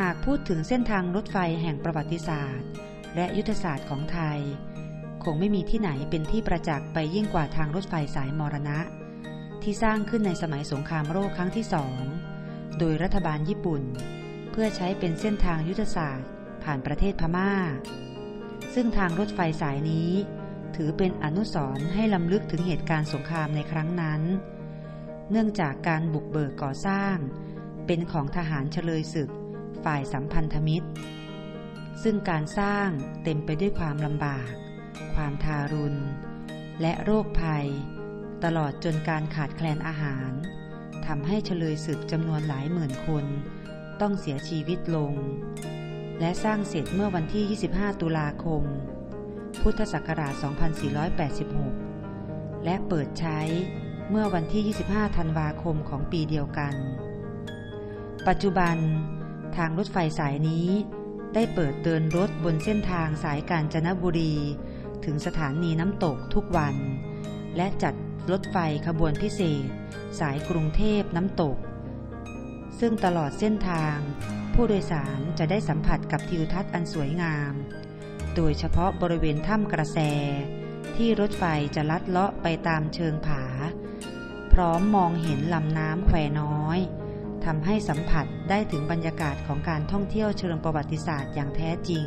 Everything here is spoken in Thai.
หากพูดถึงเส้นทางรถไฟแห่งประวัติศาสตร์ และยุทธศาสตร์ของไทย คงไม่มีที่ไหนเป็นที่ประจักษ์ไปยิ่งกว่าทางรถไฟสายมรณะ ที่สร้างขึ้นในสมัยสงครามโลกครั้งที่สอง โดยรัฐบาลญี่ปุ่น เพื่อใช้เป็นเส้นทางยุทธศาสตร์ ผ่านประเทศพม่า ซึ่งทางรถไฟสายนี้ ถือเป็นอนุสรณ์ให้ลำลึกถึงเหตุการณ์สงครามในครั้งนั้น เนื่องจากการบุกเบิกก่อสร้าง เป็นของทหารเฉลยศึก ฝ่ายสัมพันธมิตร ซึ่งการสร้างเต็มไปด้วยความลำบาก ความทารุณ และโรคภัย ตลอดจนการขาดแคลนอาหารทำให้เฉลยศึกจำนวนหลายหมื่นคน ต้องเสียชีวิตลง และสร้างเสร็จเมื่อวันที่ 25 ตุลาคม พุทธศักราช 2486 และเปิดใช้เมื่อวันที่ 25 ธันวาคมของปีเดียวกัน ปัจจุบันทางรถไฟสายนี้ ได้เปิดเดินรถบนเส้นทางสายกาญจนบุรี ถึงสถานีน้ำตกทุกวัน และจัดรถไฟขบวนพิเศษ สายกรุงเทพน้ำตก ซึ่งตลอดเส้นทาง ผู้โดยสารจะได้สัมผัสกับทิวทัศน์อันสวยงาม โดยเฉพาะบริเวณถ้ำกระแส ที่รถไฟจะลัดเลาะไปตามเชิงผา พร้อมมองเห็นลำน้ำแควน้อย ทำให้สัมผัสได้ถึงบรรยากาศของการท่องเที่ยวเชิงประวัติศาสตร์อย่างแท้จริง